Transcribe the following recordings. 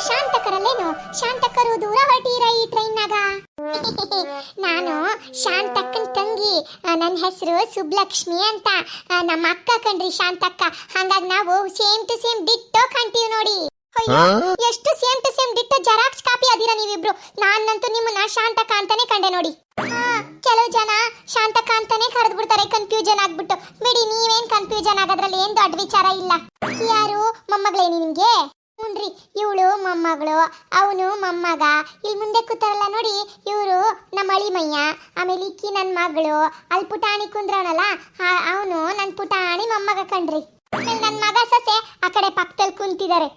ಶಾಂತಕರಲ್ಲೇನು? ಶಾಂತಕರು ದೂರ ಹೊರಟೀರ ಈ ಟ್ರೈನ್ನಾಗ? ನಾನು ಶಾಂತಕ್ಕನ ತಂಗಿ ನನ್ನ ಹೆಸರು ಸುಬ್ಲಕ್ಷ್ಮಿ ಅಂತ. ನಮ್ಮ ಅಕ್ಕ ಕಣ್ರಿ ಶಾಂತಕ್ಕ. ಹಂಗಾಗಿ ನಾವು ಸೇಮ್ ಟು ಸೇಮ್ ಡಿಟ್ಟೋ ಕಾಣ್ತೀವಿ ನೋಡಿ. ಅಯ್ಯೋ, ಎಷ್ಟು same to same ditto xerox copy ಅದೀರ ನೀವಿಬ್ರು? ನಾನಂತೂ ನಿಮ್ಮನ್ನ ಶಾಂತಕ್ಕ ಅಂತಾನೆ ಕಂಡೆ ನೋಡಿ. ಕೆಲವು ಜನ ಶಾಂತಕ್ಕ ಅಂತಾನೆ ಕರೆದು ಬಿಡ್ತಾರೆ ಕನ್ಫ್ಯೂಷನ್ ಆಗ್ಬಿಟ್ಟು. ಬಿಡಿ ನೀವೇನ್ ಕನ್ಫ್ಯೂಷನ್ ಆಗೋದ್ರಲ್ಲಿ ಏನ್ ದೊಡ್ಡ ವಿಚಾರ ಇಲ್ಲ. ಯಾರು ಮೊಮ್ಮಗಳೇನಿ ನಿಮ್ಗೆ? ಹ್ಞೂನ್ರಿ ಇವಳು ಮೊಮ್ಮಗಳು, ಅವನು ಮೊಮ್ಮಗ. ಇಲ್ಲಿ ಮುಂದೆ ಕೂತಾರಲ್ಲ ನೋಡಿ, ಇವರು ನಮ್ಮ ಅಳಿಮಯ್ಯ, ಆಮೇಲೆ ಇಕ್ಕಿ ನನ್ನ ಮಗಳು. ಅಲ್ಲಿ ಪುಟಾಣಿ ಕುಂದ್ರವನಲ್ಲ ಅವನು ನನ್ನ ಪುಟಾಣಿ ಮೊಮ್ಮಗ ಕಣ್ರಿ. ನನ್ನ ಮಗ ಸೊಸೆ ಆ ಕಡೆ ಪಕ್ಕದಲ್ಲಿ ಕುಂತಿದ್ದಾರೆ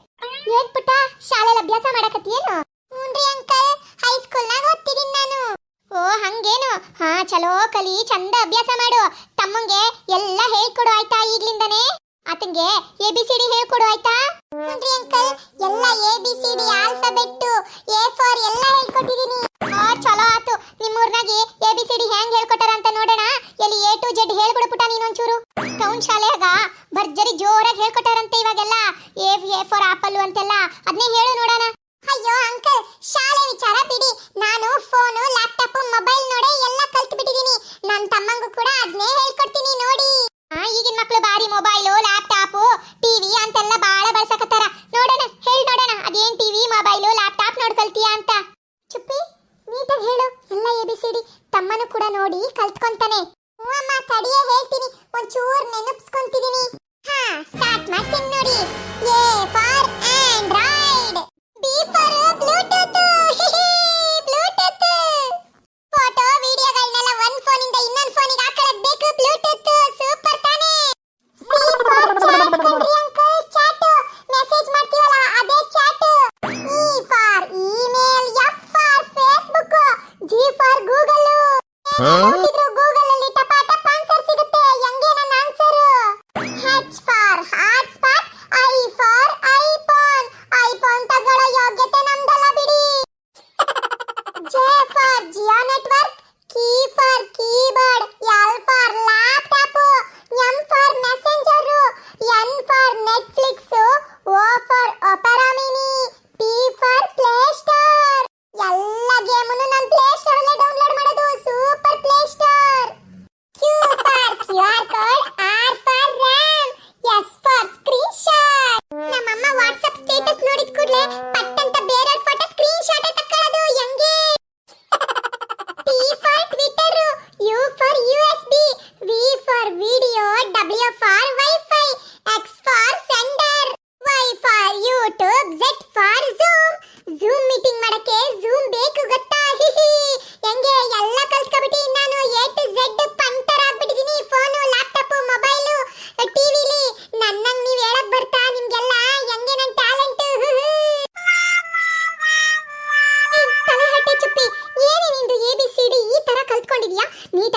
ಏನ್ ಪುಟ್ಟ ಶಾಲೆಯಲ್ಲಿ ಅಭ್ಯಾಸ ಮಾಡಕತ್ತೀಯೇನು? ಹ್ಞೂನ್ರಿ ಅಂಕಲ್ ಹೈಸ್ಕೂಲ್ನಾಗ ಓದ್ತಿದ್ದೀನಿ ನಾನು. ಓ, ಹಂಗೇನು? ಹಾ, ಚಲೋ ಕಲಿ, ಚಂದ ಅಭ್ಯಾಸ ಮಾಡು. ತಮ್ಮಂಗೆ ಎಲ್ಲ ಹೇಳ್ಕೊಡು ಆಯ್ತಾ ಈಗ್ಲಿಂದನೇ? ಆತಂಗೆ ಎ ಬಿ ಸಿ ಡಿ ಹೇಳ್ಕೊಡು ಆಯ್ತಾ? ನೋಡ್ರಿ ಅಂಕಲ್, ಎಲ್ಲ A B C D alphabet A for ಎಲ್ಲ ಹೇಳ್ಕೊಟ್ಟಿದೀನಿ. ಆ ಚಲೋ ಆತು. ನಿಮ್ಮೂರ್ನಾಗೆ ಎ ಬಿ ಸಿ ಡಿ ಹೆಂಗ್ ಹೇಳ್ಕೊಟ್ಟಾರ ಅಂತ ನೋಡೋಣ. ಎಲ್ಲಿ ಎ ಟು ಜೆಡ್ ಹೇಳ್ಬಿಡು ಪುಟ ನೀನೊಂಚೂರು. ಟೌನ್ ಶಾಲೆಯಾಗ ಭರ್ಜರಿ ಜೋರಾಗಿ ಹೇಳ್ಕೊಟ್ಟಾರಂತೆ ಇವಾಗೆಲ್ಲ. ಎ ಎ ಫಾರ್ ಆಪಲ್ ಅಂತೆಲ್ಲ. ಅದನ್ನೇ ಹೇಳು ನೋಡೋಣ ಅಯ್ಯೋ ಅಂಕಲ್ ಶಾಲೆ ವಿಚಾರ ಬಿಡಿ ನಾನು ಫೋನು ಲ್ಯಾಪ್ಟಾಪ್ ಮೊಬೈಲ್ ನೋಡೇ ಎಲ್ಲ ಕಲ್ತು ಬಿಟ್ಟಿದೀನಿ ನನ್ನ ತಮ್ಮಂಗೂ ಕೂಡ ಅದನ್ನೇ ಹೇಳ್ಕೊಡ್ತೀನಿ ನೋಡಿ ಆ, ಈಗಿನ ಮಕ್ಕಳು ಬಾರಿ ಮೊಬೈಲು ಲ್ಯಾಪ್ಟಾಪು ಟಿವಿ ಅಂತೆಲ್ಲ ಬಾಳ ಬಳಸಕತ್ತಾರ ನೋಡೋಣ ಹೇಳಿ ನೋಡೋಣ ಅದೇನ್ ಟಿವಿ ಮೊಬೈಲು ಲ್ಯಾಪ್ಟಾಪ್ ನೋಡ್ಕೊಳ್ತೀಯಾ ಅಂತ ಚುಪ್ಪಿ ನೀಟಾಗಿ ಹೇಳು ಎಲ್ಲ ಎ ಬಿ ಸಿ ಡಿ ತಮ್ಮನು ಕೂಡ ನೋಡಿ ಕಲ್ತ್ಕೊಂತಾನೆ. Huh?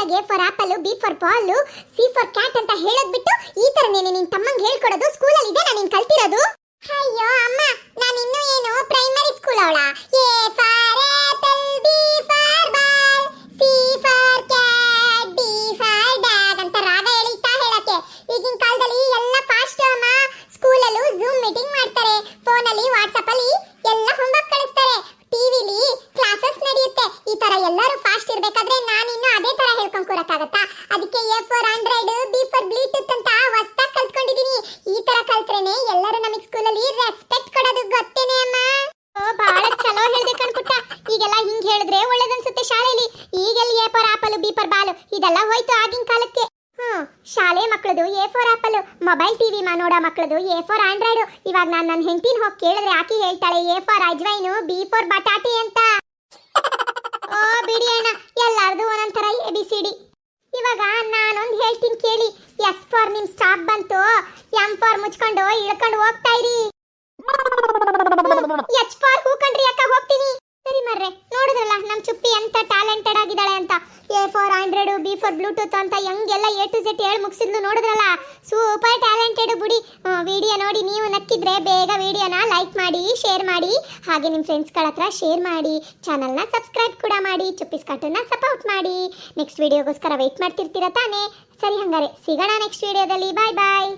ನೀಟಾಗಿ A for apple B for ball C for cat ಅಂತ ಹೇಳೋದ್ ಬಿಟ್ಟು ಈ ತರನೇ ನಿನ್ ತಮ್ಮಂಗ್ ಹೇಳ್ಕೊಡೋದು ಸ್ಕೂಲಲ್ಲಿ ಇದೆ ನಾನು ಕಲ್ತಿರೋದು. ಅಯ್ಯೋ, ಅಮ್ಮ ನಾನು ಇನ್ನೂ ಏನು ಪ್ರೈಮರಿ ಸ್ಕೂಲ್ ಅವಳ A for apple B for ball C for cat D for dog ಅಂತ ರಾಗ ಎಳಿತಾ ಹೇಳಕ್ಕೆ ಈಗಿನ ಕಾಲದಲ್ಲಿ ಎಲ್ಲ ಫಾಸ್ಟ್ ಅಮ್ಮ ಸ್ಕೂಲಲ್ಲೂ ಝೂಮ್ ಮೀಟಿಂಗ್ ಮಾಡ್ತಾರೆ ಫೋನಲ್ಲಿ ವಾಟ್ಸಪ್ ಅಲ್ಲಿ ಎಲ್ಲ ಹೋಮ್ವರ್ಕ್ ಕಳಿಸ್ತಾರೆ ಟಿವಿಲಿ ಕ್ಲಾಸಸ್ ನಡೆಯುತ್ತೆ ಈ ತರ ಎಲ್ಲರೂ ಫಾಸ್ಟ್ ಇರ್ಬೇಕಾದ್ರೆ ನಾನು ಇನ್ನು ಅದೇ ತರ ಹೇಳ್ಕೊಂಡ್ ಕೂರಕ್ಕಾಗತ್ತಾ ಅದಕ್ಕೆ A for Android B for Bluetooth ಅಂತ ಹೊಸ್ದಾಗ್ ಕಲ್ತ್ಕೊಂಡಿದೀನಿ ಈ ತರ ಕಲ್ತ್ರೇನೆ ಎಲ್ಲರೂ ನಮಗೆ ಸ್ಕೂಲಲ್ಲಿ ರೆಸ್ಪೆಕ್ಟ್ ಕೊಡೋದು ಗೊತ್ತೇನೆ ಅಮ್ಮ. ಓ ಬಹಳ ಚಲೋ ಹೇಳ್ದೆ ಕಣ್ಪುಟ್ಟ. ಈಗೆಲ್ಲ ಹಿಂಗ್ ಹೇಳಿದ್ರೆ ಒಳ್ಳೇದನ್ಸುತ್ತೆ ಶಾಲೆಯಲ್ಲಿ ಈಗೆಲ್ಲ A for apple B for ball ಇದೆಲ್ಲ ಹೋಯ್ತು ಆಗಿನ ಕಾಲಕ್ಕೆ. ಹ್ಮ್, ಶಾಲೆ ಮಕ್ಕಳದು A for apple mobile TV ಮಾ ನೋಡ ಮಕ್ಕಳದು ಎ ಫಾರ್ ಆಂಡ್ರಾಯ್ಡ್ ಇವಾಗ ನಾನು ನನ್ನ ಹೆಂಡತಿನ ಹೋಗಿ ಕೇಳಿದ್ರೆ ಆಕಿ ಹೇಳ್ತಾಳೆ ಎ ಫಾರ್ ಅಜ್ವೈನು ಬಿ ಫಾರ್ ಬಟಾಟಿ ಅಂತ. ಓ, ಬಿಡಿ ಅಣ್ಣ, ಎಲ್ಲಾರ್ದು ಒಂದೊಂದ್ ತರ ಎ ಬಿ ಸಿ ಡಿ ಇವಾಗ ನಾನೊಂದು ಹೇಳ್ತೀನಿ ಕೇಳಿ ಎಸ್ ಫಾರ್ ನಿಮ್ ಸ್ಟಾಪ್ ಬಂತು ಫಾರ್ ಮುಚ್ಕೊಂಡು ಇಳ್ಕೊಂಡು ಹೋಗ್ತಾ ಇರಿ. ಎಚ್ ಫಾರ್ ಹೂಕಂಡ್ರಿ ಅಕ್ಕ, ಹೋಗ್ತೀನಿ. ಸರಿ ಮರ್ರೆ, ನೋಡಿದ್ರಲ್ಲ, ನಮ್ ಚುಪ್ಪಿ ಎಂತ ಟ್ಯಾಲೆಂಟೆಡ್ ಆಗಿದ್ದಾಳೆ ಅಂತ. A for Android B for Bluetooth ಅಂತ ಹೆಂಗೆಲ್ಲ ಎ ಟು ಜೆಟ್ ಹೇಳಿ ಮುಗಿಸಿದ್ಲು ನೋಡಿದ್ರಲ್ಲ. ಸೂಪರ್ ಟ್ಯಾಲೆಂಟೆಡ್ ಬಿಡಿ. ವಿಡಿಯೋ ನೋಡಿ ನೀವು ನಕ್ಕಿದ್ರೆ ಬೇಗ ವಿಡಿಯೋನ ಲೈಕ್ ಮಾಡಿ ಶೇರ್ ಮಾಡಿ. ಹಾಗೆ ನಿಮ್ಮ ಫ್ರೆಂಡ್ಸ್ಗಳ ಹತ್ರ ಶೇರ್ ಮಾಡಿ. ಚಾನಲ್ನ ಸಬ್ಸ್ಕ್ರೈಬ್ ಕೂಡ ಮಾಡಿ. ಚುಪ್ಪಿಸ್ ಕಾರ್ಟೂನ್ನ ಸಪೋರ್ಟ್ ಮಾಡಿ. ನೆಕ್ಸ್ಟ್ ವಿಡಿಯೋಗೋಸ್ಕರ ವೆಯ್ಟ್ ಮಾಡ್ತಿರ್ತೀರ ತಾನೇ? ಸರಿ ಹಂಗಾರೆ, ಸಿಗೋಣ ನೆಕ್ಸ್ಟ್ ವಿಡಿಯೋದಲ್ಲಿ ಬಾಯ್ ಬಾಯ್